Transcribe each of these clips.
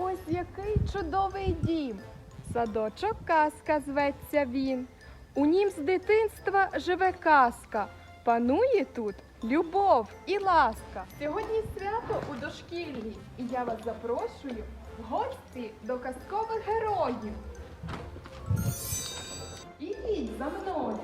Ось який чудовий дім. Садочок казка зветься він. У нім з дитинства живе казка. Панує тут любов і ласка. Сьогодні свято у дошкіллі, і я вас запрошую в гості до казкових героїв. Ідіть за мною.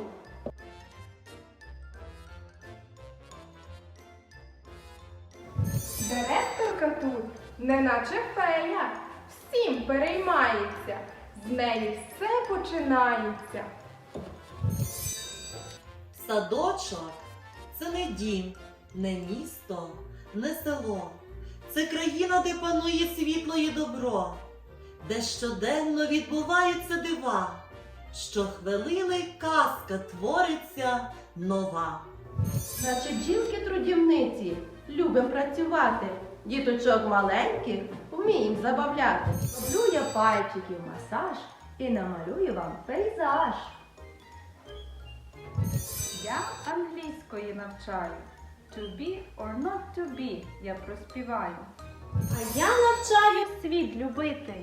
Директорка тут, неначе фея, всім переймається, з неї все починається. Садочок це не дім, не місто, не село. Це країна, де панує світло і добро, де щоденно відбуваються дива, щохвилини казка твориться нова. Наче бджілки трудівниці, любим працювати. Діточок маленьких вмієм забавляти. Роблю я пальчиків масаж і намалюю вам пейзаж. Я англійської навчаю. To be or not to be я проспіваю. А я навчаю світ любити,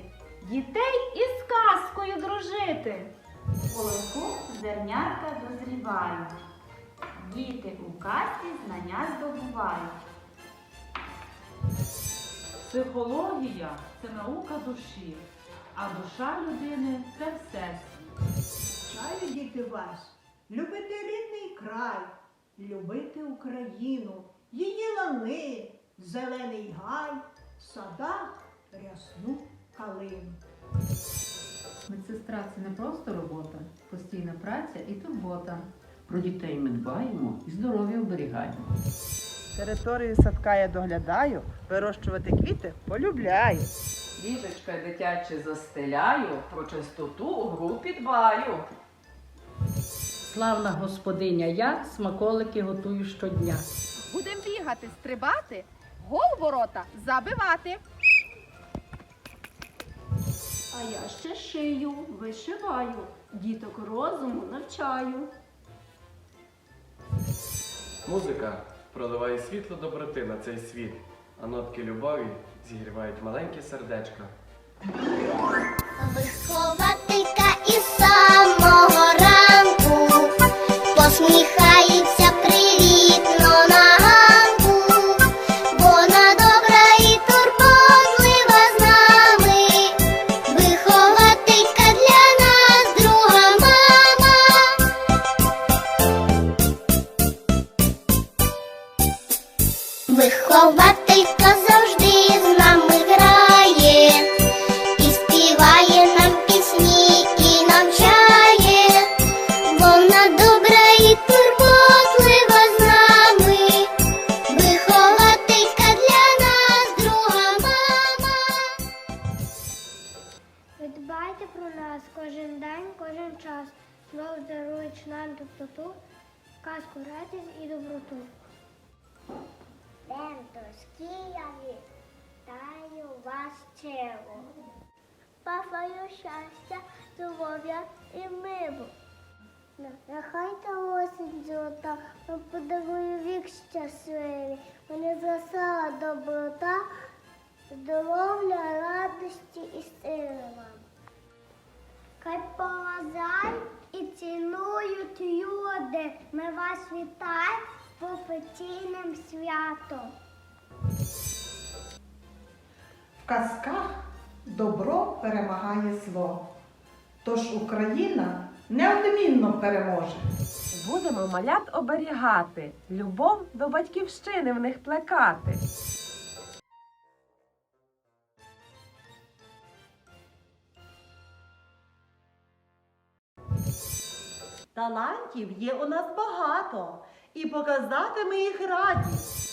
дітей із казкою дружити. Полку зернятка дозрівають, діти у казці знання здобувають. Психологія це наука душі, а душа людини це всесвіт. Чаю, діти вас, любити рідний край, любити Україну, її лани, зелений гай, в садах рясну калину. Медсестра це не просто робота, постійна праця і турбота. Про дітей ми дбаємо і здоров'я оберігаємо. Територію садка я доглядаю, вирощувати квіти полюбляю. Ліжечка дитяче застеляю, про чистоту у групі дбаю. Славна господиня, я смаколики готую щодня. Будем бігати, стрибати, гол ворота забивати. А я ще шию, вишиваю, діток розуму навчаю. Музика проливає світло доброти на цей світ, а нотки любові зігрівають маленькі сердечка. Вихователька завжди з нами грає. І співає нам пісні, і навчає, вона добра і турботлива з нами, вихователька для нас друга мама. Дбайте про нас кожен день, кожен час, знов даруючи нам теплоту, казку, радість і доброту. Чело. Пафаю щастя, здоров'я і миру. Нехай та осінь золота, вам подарує вік щасливий, мене зросла доброта, здоров'я, радості і сили вам. Хай поважають і цінують люди, ми вас вітаємо професійним святом. В казках добро перемагає зло. Тож Україна неодмінно переможе. Будемо малят оберігати, любов до батьківщини в них плекати. Талантів є у нас багато, і показати ми їх раді.